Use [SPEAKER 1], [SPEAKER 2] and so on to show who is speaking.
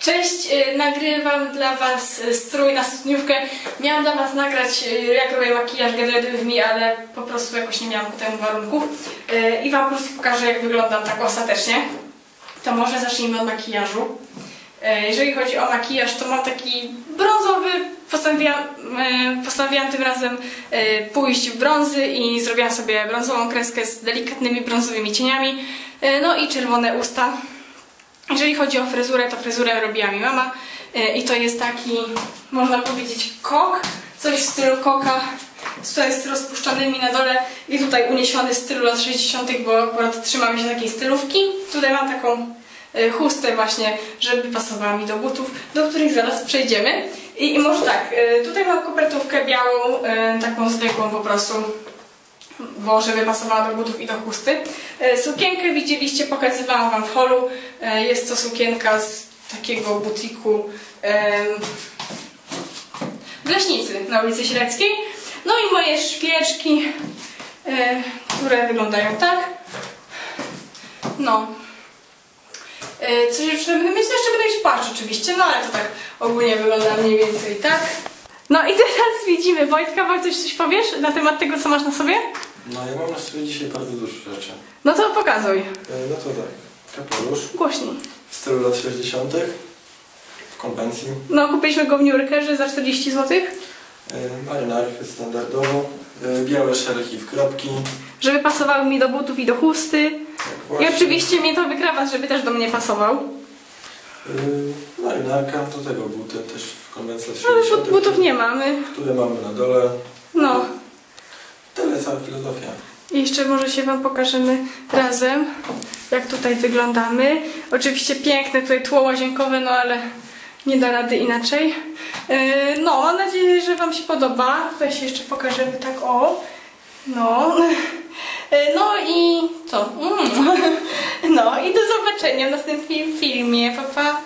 [SPEAKER 1] Cześć, y, nagrywam dla Was y, strój na studniówkę. Miałam dla Was nagrać, y, jak robię makijaż Get mi, ale po prostu jakoś nie miałam ku warunków. I Wam po prostu pokażę, jak wyglądam tak ostatecznie. To może zacznijmy od makijażu. Jeżeli chodzi o makijaż, to mam taki brązowy. Postanowiłam, postanowiłam tym razem pójść w brązy i zrobiłam sobie brązową kreskę z delikatnymi brązowymi cieniami. No i czerwone usta. Jeżeli chodzi o fryzurę, to fryzurę robiła mi mama y, i to jest taki, można powiedzieć, kok, coś w stylu koka, tutaj z rozpuszczonymi na dole i tutaj uniesiony stylu lat 60., bo akurat trzymamy się takiej stylówki. Tutaj mam taką y, chustę właśnie, żeby pasowała mi do butów, do których zaraz przejdziemy. I, i może tak, y, tutaj mam kopertówkę białą, taką zwykłą po prostu, bo żeby pasowała do butów i do chusty. E, Sukienkę widzieliście, pokazywałam Wam w holu. E, Jest to sukienka z takiego butiku w Leśnicy na ulicy Średzkiej. No i moje szpieczki, e, które wyglądają tak. No. Coś jeszcze będę mieć? Jeszcze będę mieć patrz oczywiście, no ale to tak ogólnie wygląda mniej więcej tak. No i teraz widzimy Wojtka, Wojtek, coś powiesz na temat tego, co masz na sobie?
[SPEAKER 2] No ja mam na sobie dzisiaj bardzo dużo rzeczy.
[SPEAKER 1] No to pokazuj.
[SPEAKER 2] E, No to tak, kapelusz
[SPEAKER 1] Głośniej.
[SPEAKER 2] w stylu lat 60. w konwencji.
[SPEAKER 1] No, kupiliśmy go w Nurkerze za 40 zł,
[SPEAKER 2] E, Marynarkę standardowo. E, Białe szeregi w kropki.
[SPEAKER 1] żeby pasowały mi do butów i do chusty.
[SPEAKER 2] Tak
[SPEAKER 1] I oczywiście mnie to wykrawat, żeby też do mnie pasował.
[SPEAKER 2] Marynarka, do tego buty też w konwencji lat
[SPEAKER 1] Ale
[SPEAKER 2] 60.
[SPEAKER 1] but, butów nie mamy.
[SPEAKER 2] Które mamy na dole. Filozofia.
[SPEAKER 1] I jeszcze może się Wam pokażemy razem, jak tutaj wyglądamy. Oczywiście piękne tutaj tło łazienkowe, no ale nie da rady inaczej. Yy, no, mam nadzieję, że Wam się podoba. Tutaj się jeszcze pokażemy tak o. No. Yy, No i co? Mm. No i do zobaczenia w następnym filmie. Pa, pa.